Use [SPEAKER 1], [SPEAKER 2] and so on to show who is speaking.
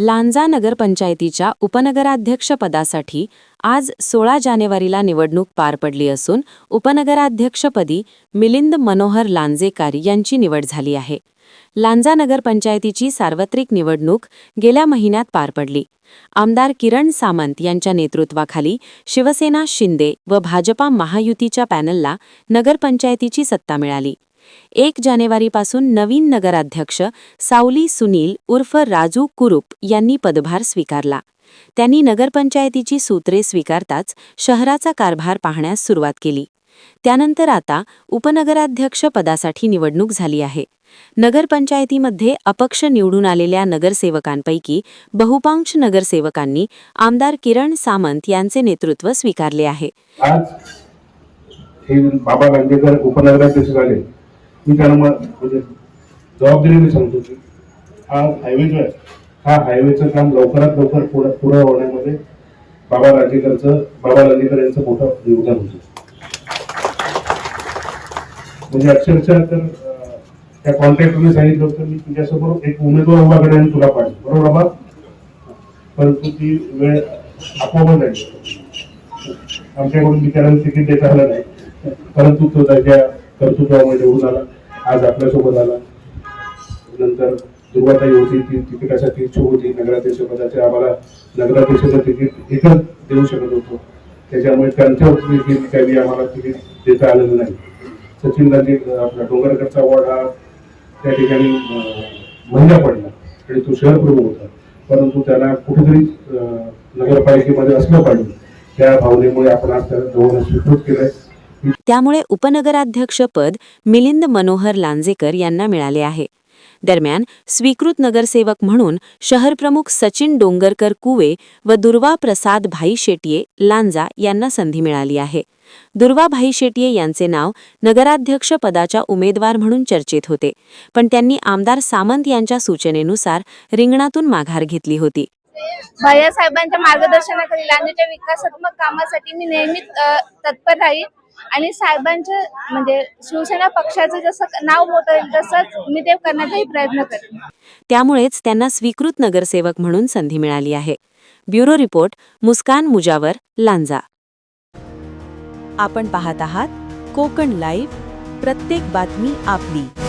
[SPEAKER 1] लांजा नगरपंचायतीच्या उपनगराध्यक्षपदासाठी आज सोळा जानेवारीला निवडणूक पार पडली असून उपनगराध्यक्षपदी मिलिंद मनोहर लांजेकर यांची निवड झाली आहे. लांजा नगरपंचायतीची सार्वत्रिक निवडणूक गेल्या महिन्यात पार पडली. आमदार किरण सामंत यांच्या नेतृत्वाखाली शिवसेना शिंदे व भाजपा महायुतीच्या पॅनलला नगरपंचायतीची सत्ता मिळाली. एक जानेवारीपासून नवीन नगराध्यक्ष सावली सुनील उर्फ राजू कुरुप यांनी पदभार स्वीकारला. त्यांनी नगरपंचायतीची सूत्रे स्वीकारताच शहराचा कारभार पाहण्यास सुरुवात केली. त्यानंतर आता उपनगराध्यक्ष पदासाठी निवडणूक झाली आहे. नगरपंचायतीमध्ये अपक्ष निवडून आलेल्या नगरसेवकांपैकी बहुपांश नगरसेवकांनी आमदार किरण सामंत यांचे नेतृत्व स्वीकारले आहे.
[SPEAKER 2] आज हे बाबा उपनगराध्यक्ष झाले. मी त्यांना म्हणजे जबाबदारीने सांगतो की हा हायवे जो आहे हा हायवेचं काम लवकरात लवकर पुढं पुढं होण्यामध्ये बाबा राजेकरचं बाबा राजेकर यांचं मोठं योगदान होतं. म्हणजे अक्षरशः तर त्या कॉन्ट्रॅक्टरने सांगितलं होतं मी तुझ्यासमोर एक उमेदवार उभा करेन आणि तुला पाहिजे बरोबर बाबा? परंतु ती वेळ आपोआप आमच्याकडून बिचारांना तिकीट देता आलं नाही. परंतु तो त्याच्या कर्तृत्वामुळे निवडून आला. आज आपल्यासोबत आला. नंतर दुर्गाताई होती ती तिकिटासाठी इच्छुक होती. नगराध्यक्ष पदाचे आम्हाला नगराध्यक्षाचं तिकीट एकच देऊ शकत होतो. त्याच्यामुळे त्यांच्यावरती देखील काही आम्हाला तिकीट देता आलेलं नाही. सचिन गांधी आपला डोंगरकडचा वॉर्ड हा त्या ठिकाणी महिला पडला आणि तो शहर प्रमुख होता. परंतु त्याला कुठेतरी नगरपालिकेमध्ये असलं पाहिजे. त्या भावनेमुळे आपण आज त्याला जवळ स्वीकृत केलं आहे
[SPEAKER 1] त्यामुळे उपनगराध्यक्षपद मिलिंद मनोहर लांजेकर यांना मिळाले आहे. दरम्यान स्वीकृत नगरसेवक म्हणून शहरप्रमुख सचिन डोंगरकर कुवे व दुर्वा प्रसाद भाई शेटिये लांजा यांना संधी मिळाली आहे. दुर्वा भाई शेटिये यांचे नाव नगराध्यक्ष पदाच्या उमेदवार म्हणून चर्चेत होते पण त्यांनी आमदार सामंत यांच्या सूचनेनुसार रिंगणातून माघार घेतली होती.
[SPEAKER 3] भैया साहेबांच्या मार्गदर्शनाखाली लांजेच्या विकासात्मक कामासाठी मी नेहमीच तत्पर राहील. आणि साहेबांचे म्हणजे शिवसेना पक्षाचं जसं नाव मोठं होईल तसंच मी ते करण्याचाही प्रयत्न करेन.
[SPEAKER 1] त्यामुळेच त्यांना स्वीकृत नगरसेवक म्हणून संधी मिळाली आहे. Bureau report Muskan Mujawar Lanja. आपण पाहत आहात कोकण लाईव्ह प्रत्येक बातमी आपली.